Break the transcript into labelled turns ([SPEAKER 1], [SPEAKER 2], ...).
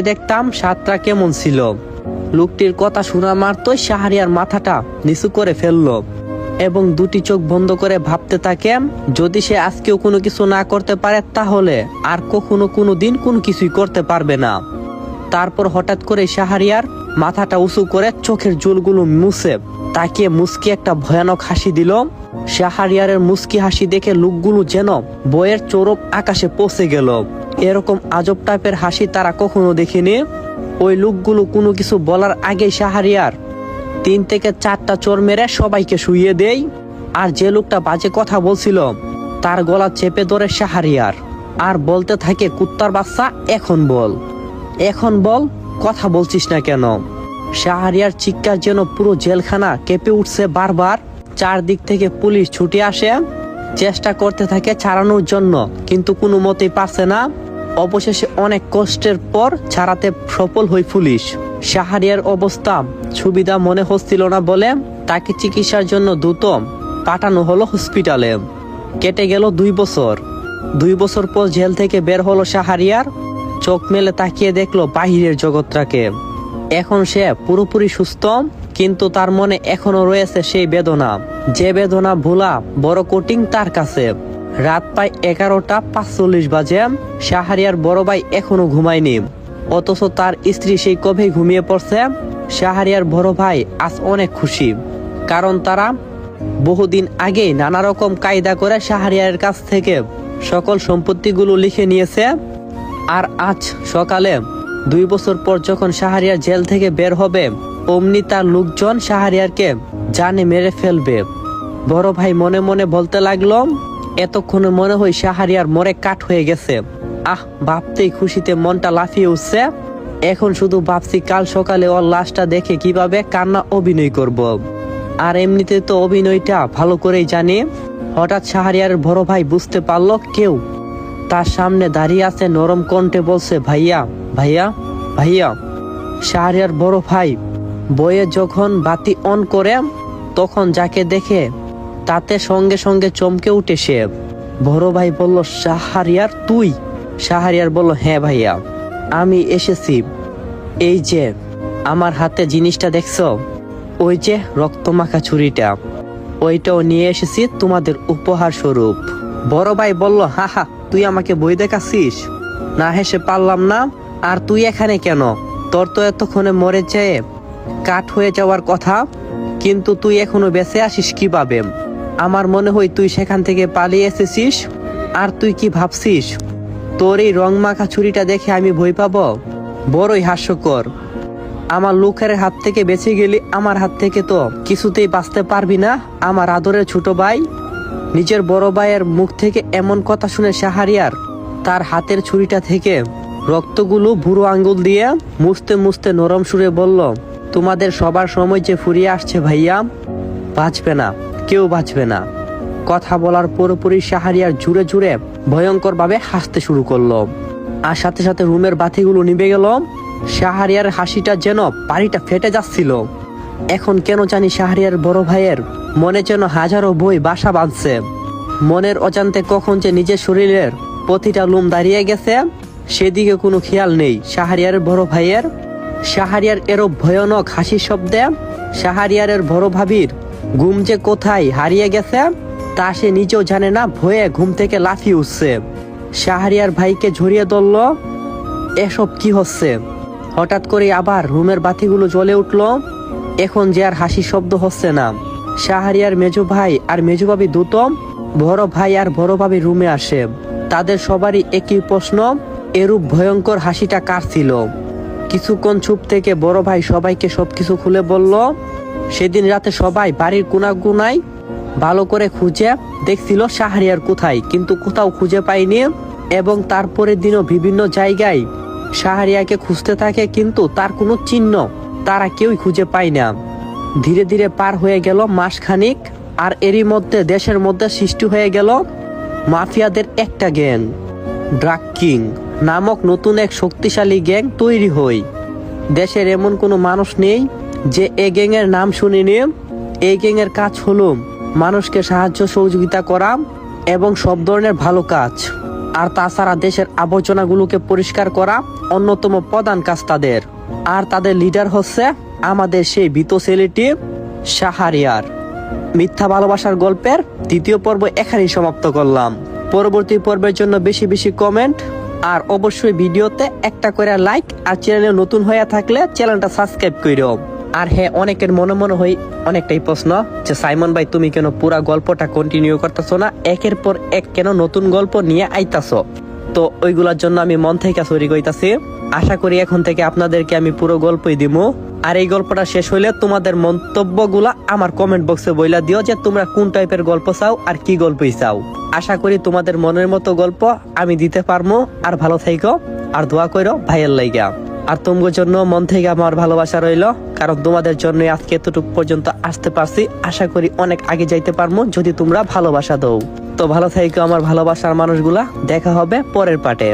[SPEAKER 1] দেখতাম সাতটা কেমন ছিল। লোকটির কথা শোনা মাত্রই শাহরিয়ার মাথাটা নিচু করে ফেলল এবং দুটি চোখ বন্ধ করে ভাবতে থাকে যদি সে আজকেও কোনো কিছু না করতে পারে তাহলে আর কখনো কোনো দিন কোনো কিছুই করতে পারবে না। তারপর হঠাৎ করে শাহরিয়ার মাথাটা উঁচু করে চোখের জুলগুলো মুছে তাকে মুস্কি একটা ভয়ানক হাসি দিল। শাহরিয়ারের মুস্কি হাসি দেখে লোকগুলো যেন বইয়ের চোরপ আকাশে পৌঁছে গেল। এরকম আজব টাইপের হাসি তারা কখনো দেখেনি। ওই লোকগুলো কোনো কিছু বলার আগেই শাহরিয়ার তিন থেকে চারটা চোর মেরে সবাইকে শুইয়ে দেই আর যে লোকটা বাজে কথা বলছিল, তার গলা চেপে ধরে শাহরিয়ার। আর বলতে থাকে, কুত্তার বাচ্চা, এখন বল। এখন বল, কথা বলছিস না কেন? শাহরিয়ার চিৎকার যেন পুরো জেলখানা কেঁপে উঠছে বারবার। চারদিক থেকে পুলিশ ছুটে আসে। চেষ্টা করতে থাকে ছাড়ানোর জন্য, কিন্তু কোনো মতেই পারছে না। অবশেষে অনেক কষ্টের পর ছাড়াতে সফল হয় পুলিশ। শাহরিয়ার অবস্থা সুবিধা মনে হচ্ছিল না বলে তাকে চিকিৎসার জন্য দ্রুত পাঠানো হলো হসপিটালে। কেটে গেল দুই বছর। দুই বছর পর জেল থেকে বের হলো শাহরিয়ার। চোখ মেলে তাকিয়ে দেখল বাহিরের জগৎটাকে। এখন সে পুরোপুরি সুস্থ, কিন্তু তার মনে এখনও রয়েছে সেই বেদনা। যে বেদনা ভোলা বড় কোটিং তার কাছে। রাত প্রায় এগারোটা পাঁচচল্লিশ বাজে। শাহরিয়ার বড় ভাই এখনও ঘুমায়নি। অথচ তার স্ত্রী সেই কবে ঘুমিয়ে পড়ছে? শাহরিয়ার বড় ভাই আজ অনেক খুশি। কারণ তারা বহুদিন আগেই নানা রকম কায়দা করে শাহরিয়ারের কাছ থেকে সকল সম্পত্তিগুলো লিখে নিয়েছে। আর আজ সকালে দুই বছর পর যখন শাহরিয়ার জেল থেকে বের হবে, অমনি তার লোকজন শাহরিয়ারকে জানে মেরে ফেলবে। বড় ভাই মনে মনে বলতে লাগল এতক্ষণে মনে হয় শাহরিয়ার মরে কাঠ হয়ে গেছে। আহ, ভাবতেই খুশিতে মনটা লাফিয়ে উঠছে। এখন শুধু ভাবছি কাল সকালে ওর লাশটা দেখে কীভাবে কান্না অভিনয় করব। আর এমনিতে তো অভিনয়টা ভালো করেই জানি। হঠাৎ সাহারিয়ার বড় ভাই বুঝতে পারল কেউ। তার সামনে দাঁড়িয়ে আছে নরম কণ্ঠে বলছে, ভাইয়া ভাইয়া ভাইয়া। শাহরিয়ার বড় ভাই বইয়ে যখন বাতি অন করে, তখন যাকে দেখে তাতে সঙ্গে সঙ্গে চমকে উঠে সে। বড় ভাই বলল সাহারিয়ার তুই? সাহারিয়ার বলল হ্যাঁ ভাইয়া, আমি এসেছি। এই যে, আমার হাতে জিনিসটা দেখছ? ওই যে রক্তমাখা ছুরিটা। ওইটাও নিয়ে এসেছি তোমাদের উপহার স্বরূপ। বড় ভাই বলল, হা হা, তুই আমাকে বই দেখাচ্ছিস? না হেসে পারলাম না। আর তুই এখানে কেন? তোর তো এতক্ষণে মরে যেয়ে কাঠ হয়ে যাওয়ার কথা। কিন্তু তুই এখনও বেঁচে আসিস কীভাবে? আমার মনে হয় তুই সেখান থেকে পালিয়ে এসেছিস, আর তুই কি ভাবছিস? তোর এই রং মাখা ছুরিটা দেখে আমি ভয় পাবো? বড়ই হাস্যকর। আমার লোকের হাত থেকে বেঁচে গেলি আমার হাত থেকে তো কিছুতেই বাঁচতে পারবি না, আমার আদরের ছোট ভাই। নিজের বড় ভাইয়ের মুখ থেকে এমন কথা শুনে শাহারিয়ার তার হাতের ছুরিটা থেকে রক্তগুলো বুড়ো আঙ্গুল দিয়ে মুছতে মুছতে নরম সুরে বলল, তোমাদের সবার সময় যে ফুরিয়ে আসছে ভাইয়া, বাঁচবে না। কেউ বাঁচবে না। কথা বলার পুরোপুরি শাহারিয়ার জুড়ে জুড়ে ভয়ঙ্কর ভাবে হাসতে শুরু করল। আর সাথে সাথে রুমের বাতিগুলো নিভে গেল। শাহারিয়ার হাসিটা যেন বাড়িটা ফেটে যাচ্ছিল। এখন কেন জানি শাহরিয়ার বড় ভাইয়ের মনে যেন হাজারো বই বাসা বাঁধছে। মনের অজান্তে কখন যে নিজের শরীরের প্রতিটা লুম দাঁড়িয়ে গেছে, সেদিকে কোনো খেয়াল নেই শাহরিয়ার বড় ভাইয়ের। শাহরিয়ার এরও ভয়ানক হাসি শব্দে শাহরিয়ারের বড় ভাবির ঘুম যে কোথায় হারিয়ে গেছে, তা সে নিজেও জানে না, ভয়ে ঘুম থেকে লাফিয়ে উঠছে। শাহরিয়ার ভাইকে ঝরিয়ে ধরল, এসব কি হচ্ছে? হঠাৎ করে আবার রুমের বাতিগুলো জ্বলে উঠল। এখন যে আর হাসি শব্দ হচ্ছে না। শাহরিয়ার মেজো ভাই আর মেজো ভাবি দুতম বড় ভাই আর বড় ভাবি রুমে আসে। তাদের সবারই একই প্রশ্ন, এরূপ ভয়ঙ্কর হাসিটা কার ছিল? কিছুক্ষণ চুপ থেকে বড় ভাই সবাইকে সবকিছু খুলে বলল সেদিন রাতে সবাই বাড়ির কোনা কোনায় ভালো করে খুঁজে দেখছিল শাহরিয়ার কোথায়, কিন্তু কোথাও খুঁজে পায়নি এবং তারপরের দিনও বিভিন্ন জায়গায় শাহরিয়াকে খুঁজতে থাকে, কিন্তু তার কোনো চিহ্ন তারা কেউই খুঁজে পায় না। ধীরে ধীরে পার হয়ে গেল মাসখানিক, আর এরই মধ্যে দেশের মধ্যে সৃষ্টি হয়ে গেল মাফিয়াদের একটা গ্যাং, ড্রাগ কিং নামক নতুন এক শক্তিশালী গ্যাং তৈরি হয় দেশের এমন কোনো মানুষ নেই যে এ গ্যাংয়ের নাম শুনে শুনিনি এই গ্যাংয়ের কাজ হলো মানুষকে সাহায্য সহযোগিতা করা এবং সব ধরনের ভালো কাজ। আর তাছাড়া দেশের আবর্জনাগুলোকে পরিষ্কার করা অন্যতম প্রধান কাজ তাদের। আর তাদের লিডার হচ্ছে আমাদের সেই ভীত ছেলেটি শাহারিয়ার। মিথ্যা ভালোবাসার গল্পের দ্বিতীয় পর্ব এখানেই সমাপ্ত করলাম। পরবর্তী পর্বের জন্য বেশি বেশি কমেন্ট আর অবশ্যই ভিডিওতে একটা করে লাইক আর চ্যানেলে নতুন হয়ে থাকলে চ্যানেলটা সাবস্ক্রাইব করো আর হ্যাঁ অনেকের মনে মনে হয় অনেকটাই প্রশ্ন যে, সাইমন ভাই, তুমি কেন পুরা গল্পটা কন্টিনিউ করতেছো না? একের পর এক কেন নতুন গল্প নিয়ে আইতাছো? তো ওইগুলোর জন্য আমি মন থেকে সরি কইতাছি। আশা করি এখন থেকে আপনাদেরকে আমি পুরো গল্পই দিব আর এই গল্পটা শেষ হইলে তোমাদের মন্তব্যগুলা আমার কমেন্ট বক্সে বইলা দিও যে, তোমরা কোন টাইপের গল্প চাও আর কি গল্পই চাও। আশা করি তোমাদের মনের মতো গল্প আমি দিতে পারব আর ভালো থাইকো। আর দোয়া করো ভাইয়ের লাইগা। আর তোমার জন্য মন থেকে আমার ভালোবাসা রইল। কারণ তোমাদের জন্য আজকে এতটুকু পর্যন্ত আসতে পারছি। আশা করি অনেক আগে যাইতে পারব যদি তোমরা ভালোবাসা দাও। তো ভালো থাইকো আমার ভালোবাসার মানুষগুলা। দেখা হবে পরের পাটে